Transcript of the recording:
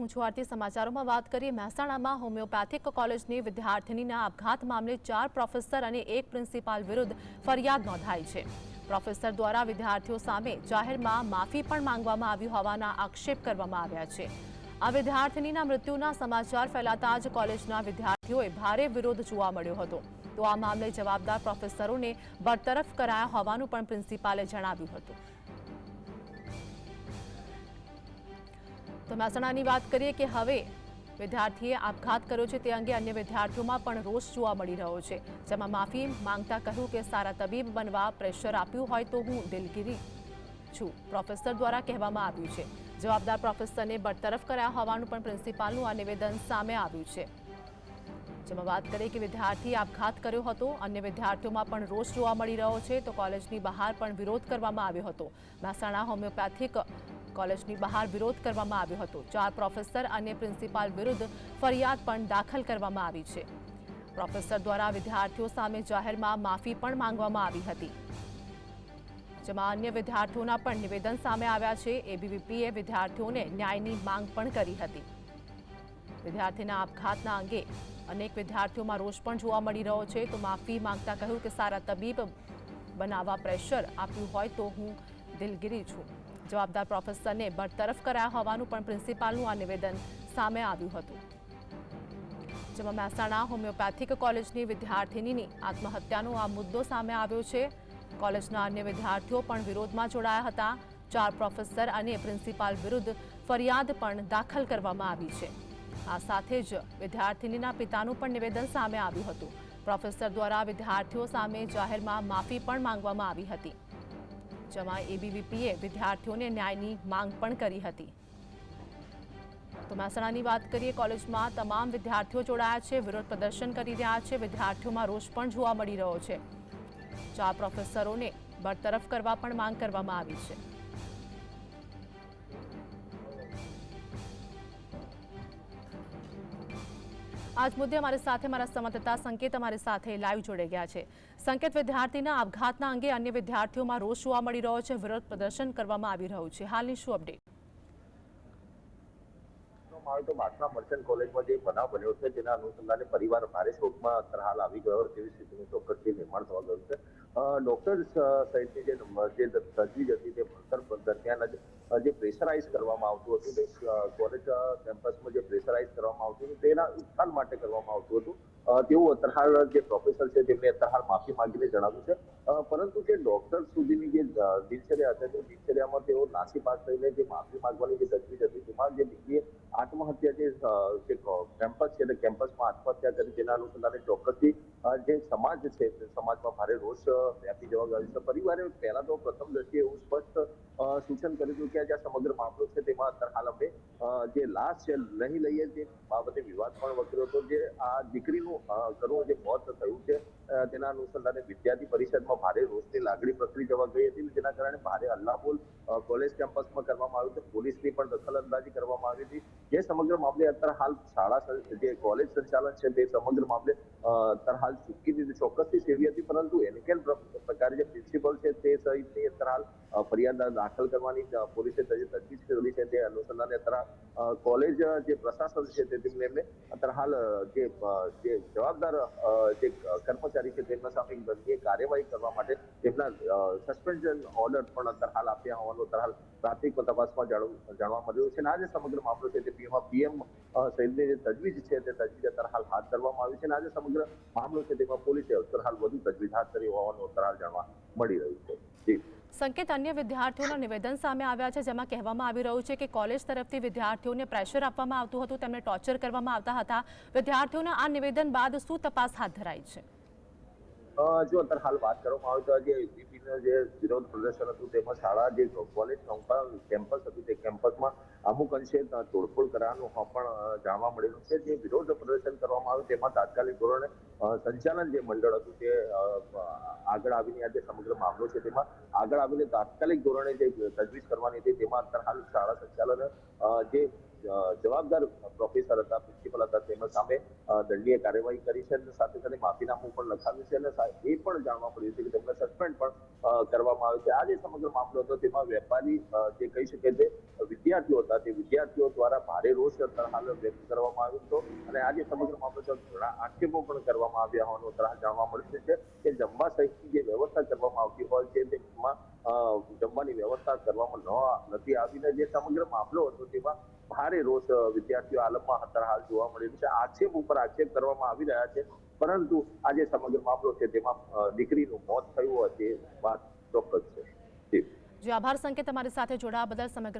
હું છું સમાચારોમાં વાત કરીએ મહેસાણામાં હોમિયોપેથિક કોલેજની વિદ્યાર્થિનીના આપઘાત મામલે ચાર પ્રોફેસર અને એક પ્રિન્સિપાલ વિરુદ્ધ ફરિયાદ નોંધાઈ છે. પ્રોફેસર દ્વારા વિદ્યાર્થીઓ સામે જાહેરમાં માફી પણ માંગવામાં આવી હોવાના આક્ષેપ કરવામાં આવ્યા છે. આ વિદ્યાર્થિનીના મૃત્યુના સમાચાર ફેલાતા જ કોલેજના વિદ્યાર્થીઓએ ભારે વિરોધ જોવા મળ્યો હતો. તો આ મામલે જવાબદાર પ્રોફેસરોને બરતરફ કરાયા હોવાનું પણ પ્રિન્સિપાલે જણાવ્યું હતું. તો મહેસાણાની વાત કરીએ કે હવે વિદ્યાર્થીએ આપઘાત કર્યો છે તે અંગે અન્ય વિદ્યાર્થીઓમાં પણ રોષ જોવા મળી રહ્યો છે. જેમાં માફી માંગતા કહ્યું કે સારા તબીબ બનવા પ્રેશર આપ્યું હોય તો હું દિલગીરી છું, પ્રોફેસર દ્વારા કહેવામાં આવ્યું છે. જવાબદાર પ્રોફેસરને બરતરફ કર્યા હોવાનું પણ પ્રિન્સિપાલનું આ નિવેદન સામે આવ્યું છે. જેમાં વાત કરીએ કે વિદ્યાર્થીએ આપઘાત કર્યો હતો, અન્ય વિદ્યાર્થીઓમાં પણ રોષ જોવા મળી રહ્યો છે તો કોલેજની બહાર પણ વિરોધ કરવામાં આવ્યો હતો. મહેસાણા હોમિયોપેથિક કોલેજની બહાર વિરોધ કરવામાં આવ્યો હતો. ચાર પ્રોફેસર અને પ્રિન્સિપાલ વિરુદ્ધ ફરિયાદ પણ દાખલ કરવામાં આવી છે. પ્રોફેસર દ્વારા વિદ્યાર્થીઓ સામે જાહેરમાં માફી પણ માંગવામાં આવી હતી. જેમાં અન્ય વિદ્યાર્થીઓના પણ નિવેદન સામે આવ્યા છે. એબીવીપીએ વિદ્યાર્થીઓને ન્યાયની માંગ પણ કરી હતી. વિદ્યાર્થીના આપઘાતના અંગે અનેક વિદ્યાર્થીઓમાં રોષ પણ જોવા મળી રહ્યો છે. તો માફી માંગતા કહ્યું કે સારા તબીબ બનાવવા પ્રેશર આપ્યું હોય તો હું દિલગીરી છું. જવાબદાર પ્રોફેસરને બરતરફ કરાયા હોવાનું પણ પ્રિન્સિપાલનું આ નિવેદન સામે આવ્યું હતું. જેમાં મહેસાણા હોમિયોપેથિક કોલેજની વિદ્યાર્થિનીની આત્મહત્યાનો આ મુદ્દો સામે આવ્યો છે. કોલેજના અન્ય વિદ્યાર્થીઓ પણ વિરોધમાં જોડાયા હતા. ચાર પ્રોફેસર અને પ્રિન્સિપાલ વિરુદ્ધ ફરિયાદ પણ દાખલ કરવામાં આવી છે. આ સાથે જ વિદ્યાર્થિનીના પિતાનું પણ નિવેદન સામે આવ્યું હતું. પ્રોફેસર દ્વારા વિદ્યાર્થીઓ સામે જાહેરમાં માફી પણ માંગવામાં આવી હતી. જેમાં એબીવીપીએ વિદ્યાર્થીઓને ન્યાયની માંગ પણ કરી હતી. તો મહેસાણાની વાત કરીએ, કોલેજમાં તમામ વિદ્યાર્થીઓ જોડાયા છે, વિરોધ પ્રદર્શન કરી રહ્યા છે, વિદ્યાર્થીઓમાં રોષ પણ જોવા મળી રહ્યો છે. ચાર પ્રોફેસરોને બરતરફ કરવા પણ માંગ કરવામાં આવી છે. આજ મુદ્દે અમારી સાથે મારા સંવાદદાતા સંકેત અમારી સાથે લાઈવ જોડાઈ ગયા છે. સંકેત વિદ્યાર્થીના આપઘાતના અંગે અન્ય વિદ્યાર્થીઓમાં રોષ જોવા મળી રહ્યો છે. વિરોધ પ્રદર્શન કરવામાં આવી રહ્યું છે. હાલની શું અપડેટ આવે તો બાટલા મર્ચન્ટ કોલેજમાં જે બનાવ બન્યો છે, તેના અનુસંધાને પરિવાર ભારે શોકમાં અત્યારે આવી ગયો તેવી સ્થિતિનું ચોક્કસથી નિર્માણ થવા છે. ડોક્ટર સહિતની જે જે તજવીજ તે ભણતર દરમિયાન જ પ્રેશરાઇઝ કરવામાં આવતું હતું કોલેજ કેમ્પસમાં જે પ્રેશરાઇઝ કરવામાં આવતું હતું, તેના ઉત્થાન માટે કરવામાં આવતું હતું. તેવું અત્યારે જે પ્રોફેસર છે, તેમને અત્યારે માફી માંગીને જણાવ્યું છે. પરંતુ જે ડોક્ટર સુધીની જે દિનચર્યા હતી તે દિનચર્યામાં તેઓ નાસી પાસ થઈને જે માફી માંગવાની જે તજવીજ હતી, તેમાં જે દીકરીએ આત્મહત્યા જે કેમ્પસ છે તે કેમ્પસમાં આત્મહત્યા કરી તેના અનુસંધાને ચોક્કસથી જે સમાજ છે સમાજમાં ભારે રોષ વ્યાપી જવા ગયો છે. પરિવારે પહેલા તો પ્રથમ દ્રષ્ટિએ એવું સ્પષ્ટ સૂચન કર્યું હતું કે જે સમગ્ર મામલો છે, તેમાં અત્યારે હાલ અમે જે લાશ છે નહીં લઈએ. તે બાબતે વિવાદ પણ વકર્યો હતો. જે આ દીકરીનું કરવું જે મોત થયું છે તેના અનુસંધાને વિદ્યાર્થી પરિષદમાં ભારે રોષની લાગણી પ્રસરી જવા ગઈ હતી જેના કારણે ભારે હલ્લાબોલ કોલેજ કેમ્પસમાં કરવામાં આવ્યું છે પોલીસની પણ દખલ અંદાજી કરવામાં આવી હતી. જે સમગ્ર મામલે અત્યારે હાલ શાળા જે કોલેજ સંચાલન છે તે સમગ્ર મામલે અત્યારે હાલ ચૂકી દીધી. ચોક્કસથી સેવી હતી, પરંતુ એનકેલ પ્રકારે જે પ્રિન્સિપલ છે તે સહિતની અત્યારે હાલ ફરિયાદ દાખલ કરવાની પોલીસે તજવીજ કરેલી છે. તે અનુસંધાને અત્યારે કોલેજ જે પ્રશાસન છે તે તેમને અત્યારે હાલ જે જવાબદાર જે કર્મચારી છે તેમના સામે દંડનીય કાર્યવાહી કરવા માટે તેમના સસ્પેન્શન ઓર્ડર પણ અત્યારે હાલ આપ્યા હોવાનું અત્યારે હાલ પ્રાથમિક તપાસમાં જાણવા મળ્યું છે. અને આ જે સમગ્ર મામલો છે તે પીએમ પીએમ સહિતની જે તજવીજ છે, તે તજવીજ અત્યારે હાલ હાથ ધરવામાં આવી છે. અને આજે સમગ્ર મામલો છે તેમાં પોલીસે અત્યારે હાલ વધુ તજવીજ હાથ ધરી હોવાનું અત્યારે હાલ જાણવા મળી રહ્યું છે. જી. સંકેત અન્ય વિદ્યાર્થીઓના નિવેદન સામે આવ્યા છે, જેમાં કહેવામાં આવી રહ્યું છે કે કોલેજ તરફથી વિદ્યાર્થીઓને પ્રેશર આપવામાં આવતું હતું. તેમને ટોર્ચર કરવામાં આવતા હતા. વિદ્યાર્થીઓના આ નિવેદન બાદ શું તપાસ હાથ ધરાઈ છે? જો અત્યારે હાલ વાત કરવામાં આવે તો આજે યુપીપીનો જે વિરોધ પ્રદર્શન હતું, તેમાં શાળા જે કોલેજ કેમ્પસ હતું, તે કેમ્પસમાં અમુક અંશે તોડફોડ કરવાનું પણ જાણવા મળેલું છે. જે વિરોધ પ્રદર્શન કરવામાં આવ્યું, તેમાં તાત્કાલિક ધોરણે સંચાલન જે મંડળ હતું, તે આગળ આવીને આજે સમગ્ર મામલો છે, તેમાં આગળ આવીને તાત્કાલિક ધોરણે જે તજવીજ કરવાની હતી, તેમાં અત્યારે હાલ શાળા સંચાલન જે જવાબદાર પ્રોફેસર હતા, પ્રિન્સિપલ હતા તેમના સામે દંડીય કાર્યવાહી કરી છે અને સાથે સાથે માફીનામું પણ લખાવ્યું છે અને એ પણ જાણવા મળ્યું છે કે તેમને સસ્પેન્ડ પણ કરવામાં આવ્યું છે. આ જે સમગ્ર મામલો હતો, તેમાં વેપારી જે કહી શકે છે, વિદ્યાર્થીઓ હતા, તે વિદ્યાર્થીઓ દ્વારા ભારે રોષ તરહાલ વ્યક્ત કરવામાં આવ્યો હતો અને આ જે સમગ્ર મામલો છે ઘણા આક્ષેપો પણ કરવામાં આવ્યા હોવાનું તરહ જાણવા મળ્યું છે કે જમવા સહિતની જે વ્યવસ્થા કરવામાં આવતી હોય છે તેમાં જમવાની વ્યવસ્થા કરવામાં ન, નથી આવીને જે સમગ્ર મામલો હતો, તેમાં ભારે રોષ વિદ્યાર્થીઓ આલમમાં અત્યારે હાલ જોવા મળેલું છે. આક્ષેપ ઉપર આક્ષેપ કરવામાં આવી રહ્યા છે. પરંતુ આ જે સમગ્ર મામલો છે તેમાં દીકરીનું મોત થયું હોય તે વાત ચોક્કસ છે. જે, આભાર સંકેત તમારી સાથે જોડાવા બદલ સમગ્ર